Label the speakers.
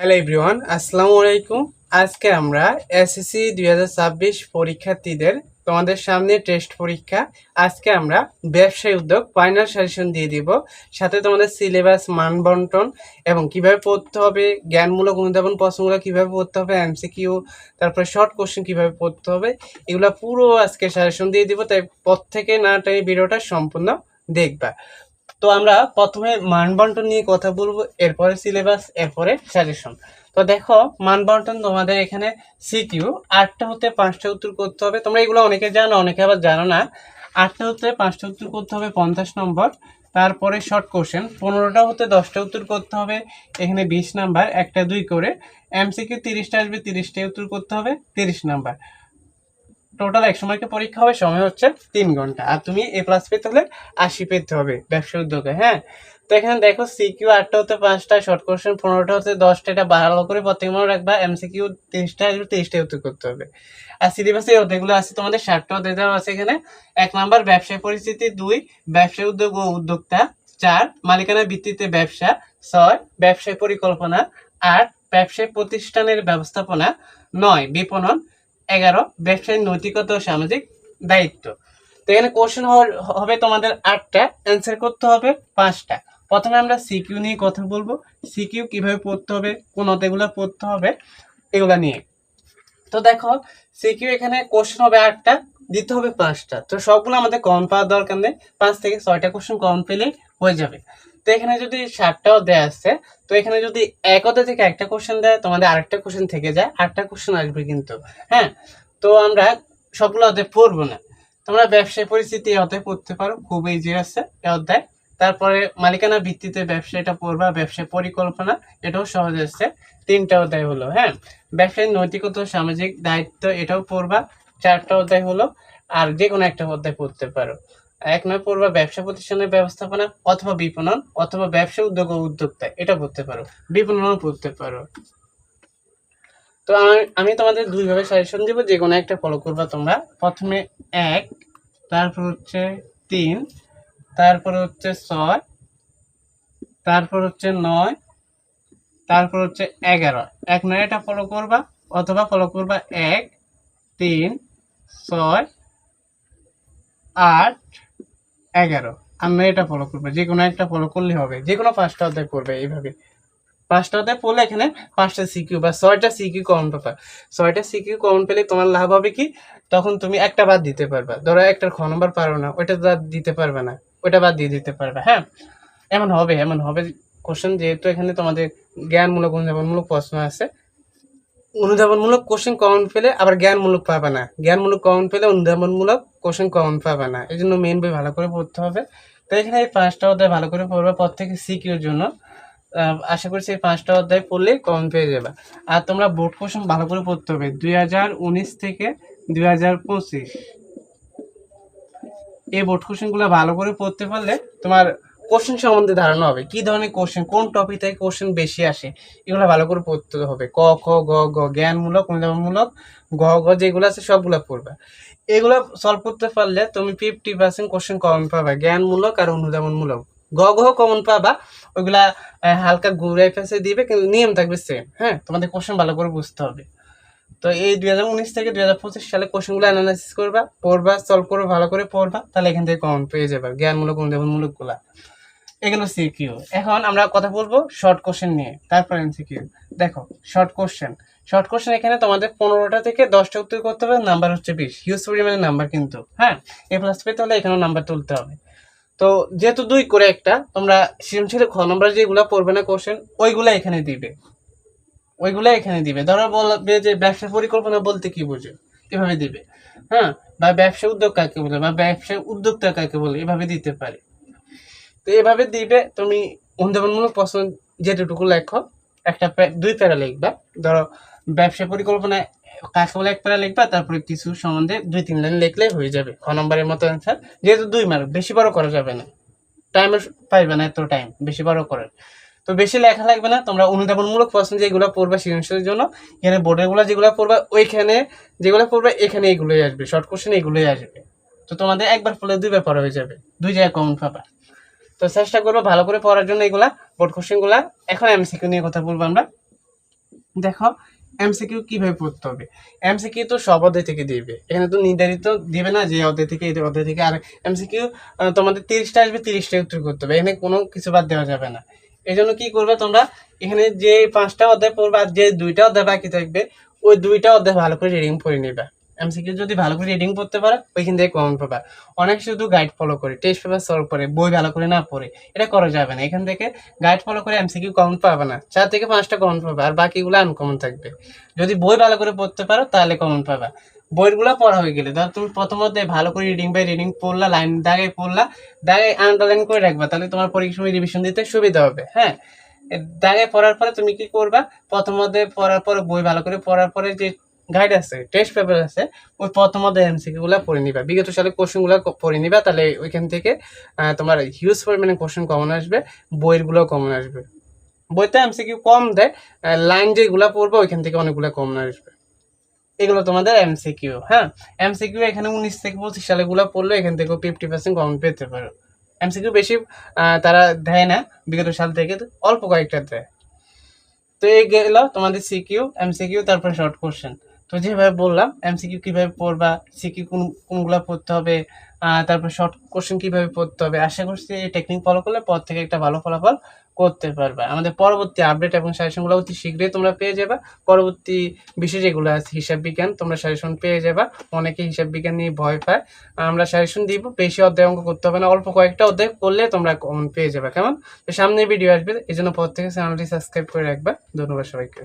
Speaker 1: Hello everyone আসসালামু আলাইকুম। আজকে আমরা এসএসসি দুই হাজার ছাব্বিশ পরীক্ষার্থীদের তোমাদের সামনে টেস্ট পরীক্ষা। আজকে আমরা ব্যবসায়ী উদ্যোগ ফাইনাল সাজেশন দিয়ে দিব। সাথে তোমাদের সিলেবাস মান বন্টন এবং কীভাবে পড়তে হবে, জ্ঞানমূলক অনুধাবন প্রশ্নগুলো কীভাবে পড়তে হবে এমসিকিউ তারপরে শর্ট কোশ্চেন কীভাবে পড়তে হবে, এগুলো পুরো আজকে সাজেশন দিয়ে দিব। তাই প্রত্যেকে না এই ভিডিওটা সম্পূর্ণ দেখবা। তো আমরা প্রথমে মান বন্টন নিয়ে কথা বলব, এরপরে সিলেবাস এরপরে সাজেশন তো দেখো মান বন্টন তোমাদের এখানে সিকিউ আটটা হতে পাঁচটা উত্তর করতে হবে। তোমরা এগুলো অনেকে জানো, অনেকে আবার জানো না। আটটা হতে পাঁচটা উত্তর করতে হবে পঞ্চাশ নম্বর। তারপরে শর্ট কোশ্চেন পনেরোটা হতে দশটা উত্তর করতে হবে। এখানে বিশ নাম্বার, একটা দুই করে। এমসিকিউ তিরিশটা আসবে তিরিশটা উত্তর করতে হবে, তিরিশ নাম্বার। টোটাল এক সময়কে পরীক্ষা হবে? সময় হচ্ছে তিন ঘণ্টা। আর তুমি এ প্লাস পেতে হলে আশি পেতে হবে ব্যবসা উদ্যোগে হ্যাঁ? তো এখানে দেখো সিকিউ আটটা হতে পাঁচটা শর্ট কোশ্চেন পনেরোটা হতে দশটা এটা ভালো করে প্রত্যেক মনে রাখবা এমসিকিউ তিরিশটা আসবে তিরিশটা উত্তর করতে হবে। আর সিলেবাসে অধ্যায়গুলো আছে, তোমাদের ষাটটা অধ্যায় দেওয়া আছে এখানে। এক নাম্বার, ব্যবসায় পরিস্থিতি। দুই ব্যবসায় উদ্যোগ ও উদ্যোক্তা। চার মালিকানা ভিত্তিতে ব্যবসা। ছয়, ব্যবসায় পরিকল্পনা। আট, ব্যবসায় প্রতিষ্ঠানের ব্যবস্থাপনা। নয়, বিপণন। এগারো ব্যবসায়িক নৈতিকতা ও সামাজিক দায়িত্ব। তো এখানে কোশ্চেন হবে তোমাদের আটটা অ্যান্সার করতে হবে পাঁচটা। প্রথমে আমরা সিকিউ নিয়ে কথা বলব। সিকিউ কীভাবে পড়তে হবে, কোন অধ্যায়গুলো পড়তে হবে, এগুলা নিয়ে। তো দেখো সিকিউ এখানে কোশ্চেন হবে আটটা, দিতে হবে পাঁচটা। তো সবগুলো আমাদের কমন পাওয়ার দরকার নেই। পাঁচ থেকে ছয়টা কোশ্চেন কমন পেলে হয়ে যাবে। তো এখানে যদি ষাটটাও দেয়া আছে, তো এখানে যদি এক অধ্যায় থেকে একটা কোশ্চেন দেয়, তোমাদের আরেকটা কোশ্চেন থেকে যায় আটটা কোশ্চেন আসবে কিন্তু হ্যাঁ? তো আমরা সবগুলো অধ্যায় পড়ব না। তোমরা ব্যবসায় পরিস্থিতি অধ্যায় পড়তে পারো, খুব ইজি আছে এই অধ্যায়। তারপরে মালিকানা ভিত্তিতে ব্যবসা এটা পড়বা, ব্যবসায় পরিকল্পনা, এটাও সহজ আছে। তিনটা অধ্যায় হলো হ্যাঁ? ব্যবসায় নৈতিকতা, সামাজিক দায়িত্ব, এটাও পড়বা, চারটা অধ্যায় হলো, আর যে কোনো একটা অধ্যায় পড়তে পারো। এক নয় পড়বা ব্যবসা প্রতিষ্ঠানের ব্যবস্থাপনা অথবা বিপণন অথবা ব্যবসা উদ্যোগ ও উদ্যোক্তা, এটা পড়তে পারো। বিপণনও পড়তে পারো। তো আমি তোমাদের দুইভাবে সাজেশন দিব, যে কোনো একটা ফলো করবা তোমরা। প্রথমে এক, তারপর হচ্ছে তিন, তারপর হচ্ছে ছয়, তারপর হচ্ছে নয়, তারপর হচ্ছে এগারো। এক নয় এটা ফলো করবা অথবা ফলো করবা এক, তিন, ছয়, আট এগারো। নয় এটা ফলো করব। যে কোনো একটা ফলো করলে হবে। যে কোনো পাঁচটা অধ্যায় করবে এইভাবে। পাঁচটা অধ্যায় পড়লে এখানে পাঁচটা সিকিউ বা ছয়টা সিকিউ কমন পাবা ছয়টা সিকিউ কমন পেলে তোমার লাভ হবে কি? তখন তুমি একটা বাদ দিতে পারবা। ধরো একটা খ নম্বর পারো না, ওইটা বাদ দিতে পারবে না। ওইটা বাদ দিয়ে দিতে পারবে হ্যাঁ? এমন হবে এমন হবে। কোশ্চেন যেহেতু এখানে তোমাদের জ্ঞানমূলক অনুধাবনমূলক প্রশ্ন আছে অনুধাবনমূলক কোশ্চেন কমন পেলে আবার জ্ঞানমূলক পাবে না। জ্ঞানমূলক কমন পেলে অনুধাবনমূলক কোশ্চেন কমন পাবে না। এই জন্য মেন বই ভালো করে পড়তে হবে। তো এখানে এই পাঁচটা অধ্যায় ভালো করে পড়বে থেকে সিকিউর জন্য। আশা করছি এই পাঁচটা অধ্যায় পড়লে কমন পেয়ে যাবে। আর তোমরা বোর্ড কোশ্চেন ভালো করে পড়তে হবে। দুই হাজার উনিশ থেকে দুই হাজার পঁচিশ। এই বোর্ড কোশ্চেনগুলো ভালো করে পড়তে পারলে তোমার কোশ্চেন সম্বন্ধে ধারণা হবে। কি ধরনের কোশ্চেন কোন টপিক থেকে কোশ্চেন বেশি আসে? এগুলো ভালো করে পড়তে হবে। ক, খ, গ গ, জ্ঞানমূলক, অনুধাবনমূলক, গ গ যেগুলো আছে সবগুলো পড়বে। এগুলো সলভ করতে পারলে তুমি ফিফটি পার্সেন্ট কোশ্চেন কমন পাবা। জ্ঞানমূলক আর অনুধাবনমূলক। গ গ কমন পাবা। ওইগুলা হালকা ঘুরাই ফেসে দিবে, কিন্তু নিয়ম থাকবে সেম হ্যাঁ? তোমাদের কোশ্চেন ভালো করে বুঝতে হবে। তো এই দুই হাজার উনিশ থেকে দুই হাজার পঁচিশ সালে কোশ্চেনগুলো অ্যানালাইসিস করবা, পড়বা সলভ করে ভালো করে পড়বা, তাহলে এখান থেকে কমন পেয়ে যাবে। জ্ঞানমূলক, অনুধাবনমূলকগুলা। এগুলো সিকিউ। এখন আমরা কথা বলব শর্ট কোশ্চেন নিয়ে। তারপর এমসিকিউ দেখো শর্ট কোশ্চেন শর্ট কোশ্চেন এখানে তোমাদের পনেরোটা থেকে দশটা উত্তর করতে হবে নাম্বার হচ্ছে বিশ। হিউজ পরিমাণের নাম্বার কিন্তু। হ্যাঁ? এ প্লাস পেতে হলে এখানেও নাম্বার তুলতে হবে। তো যেহেতু দুই করে একটা, তোমরা সৃজনশীল খ নম্বর যেগুলো পড়বে না কোশ্চেন ওইগুলো এখানে দিবে। ওইগুলো এখানে দিবে। ধরো বলবে যে ব্যবসা পরিকল্পনা বলতে কি বোঝো? এভাবে দিবে। হ্যাঁ? বা ব্যবসা উদ্যোগ কাকে বলে? বা ব্যবসা উদ্যোক্তা কাকে বলে? এভাবে দিতে পারে। এভাবে দিবে, তুমি অনুধাবনমূলক প্রশ্ন যেটুকু লেখো, একটা দুই প্যারা লিখবা। ধরো, ব্যবসা পরিকল্পনা কাকে বলে এক প্যারা লিখবা, তারপরে কিছু সম্বন্ধে দুই, তিন লাইন লিখলে হয়ে যাবে। খ নম্বরের মতো অ্যান্সার যেহেতু দুই মার্ক বেশি বড় করা যাবে না। টাইমে পাইবে না এত টাইম বেশি বড় করে। তো বেশি লেখা লাগবে না, তোমরা অনুধাবনমূলক প্রশ্ন যেগুলো পড়বে সৃজনশীলের জন্য, এখানে বোর্ডেরগুলো যেগুলো পড়বে, ওইখানে যেগুলো পড়বে, এখানে এগুলোই আসবে শর্ট কোশ্চেন এগুলোই আসবে। তো তোমাদের একবার পড়লে দুইবার পড়া হয়ে যাবে, দুই জায়গায় কমন পাবা তো চেষ্টা করব ভালো করে পড়ার জন্য এগুলা বোর্ড কোশ্চেনগুলা এখন এমসিকিউ নিয়ে কথা বলব আমরা। দেখো এমসিকিউ কীভাবে পড়তে হবে? এমসিকিউ তো সব অধ্যায় থেকে দিবে। এখানে তো নির্ধারিত দিবে না যে অধ্যায় থেকে, এই অধ্যায় থেকে। আর এমসিকিউ তোমাদের তিরিশটা আসবে তিরিশটা উত্তর করতে হবে। এখানে কোনো কিছু বাদ দেওয়া যাবে না। এই জন্য কি করবে তোমরা, এখানে যে পাঁচটা অধ্যায় পড়বে আর যে দুইটা অধ্যায় বাকি থাকবে, ওই দুইটা অধ্যায় ভালো করে রিডিং পড়ে নিবে। এমসিকিউ যদি ভালো করে রিডিং পড়তে পারো, ওইখান থেকে কমন পাবা। অনেক শুধু গাইড ফলো করে টেস্ট পেপার সলভ করে, বই ভালো করে না পড়ে, এটা করা যাবে না। এখান থেকে গাইড ফলো করে এমসিকিউ কমন পাবে না। চার থেকে পাঁচটা কমন পাবে, আর বাকিগুলো আনকমন থাকবে। যদি বই ভালো করে পড়তে পারো, তাহলে কমন পাবে। বইগুলো পড়া হয়ে গেলে, ধর তুমি প্রথমত ভালো করে রিডিং বাই রিডিং পড়লা লাইন দাগে পড়লা, দাগে আন্ডারলাইন করে রাখবা, তাহলে তোমার পরীক্ষার সময় রিভিশন দিতে সুবিধা হবে হ্যাঁ? দাগে পড়ার পরে তুমি কি করবা? প্রথমত পড়ার পরে, বই ভালো করে পড়ার পরে যে গাইড আছে টেস্ট পেপার আছে, ওই এমসিকিউ গুলা পড়ে নিবা। বিগত সালে কোশ্চেনগুলো পড়ে নিবা, তাহলে ওইখান থেকে তোমার হিউজ পরিমাণে কোশ্চেন কমন আসবে, বইয়েরগুলো কমন আসবে। বইতে এমসিকিউ কম দেয় লাইন যেগুলা পড়বে, ওইখান থেকে অনেকগুলো কমন আসবে। এগুলো তোমাদের এমসিকিউ হ্যাঁ? এমসিকিউ এখানে উনিশ থেকে পঁচিশ সালেগুলো পড়লে এখান থেকে ফিফটি পার্সেন্ট কমন পেতে পারো। এমসিকিউ বেশি তারা দেয় না, বিগত সাল থেকে অল্প কয়েকটা দেয়। তো এই গেল তোমাদের সিকিউ এমসিকিউ তারপরে শর্ট কোশ্চেন তো যেভাবে বললাম এমসিকিউ কীভাবে পড়বা সিকিউ কোন, কোনগুলো পড়তে হবে তারপর শর্ট কোশ্চেন কীভাবে পড়তে হবে, আশা করছি এই টেকনিক ফলো করলে পর থেকে একটা ভালো ফলাফল করতে পারবে। আমাদের পরবর্তী আপডেট এবং সাজেশনগুলো অতি শীঘ্রই তোমরা পেয়ে যাবে। পরবর্তী বিষয় যেগুলো আছে, হিসাব বিজ্ঞান, তোমরা সাজেশন পেয়ে যাবে। অনেকে হিসাব বিজ্ঞান নিয়ে ভয় পায়। আমরা সাজেশন দিব, বেশি অধ্যায় অঙ্ক করতে হবে না, অল্প কয়েকটা অধ্যায় করলে তোমরা পেয়ে যাবে, কেমন? তো সামনে ভিডিও আসবে এই জন্য পর থেকে চ্যানেলটি সাবস্ক্রাইব করে রাখবে। ধন্যবাদ সবাইকে।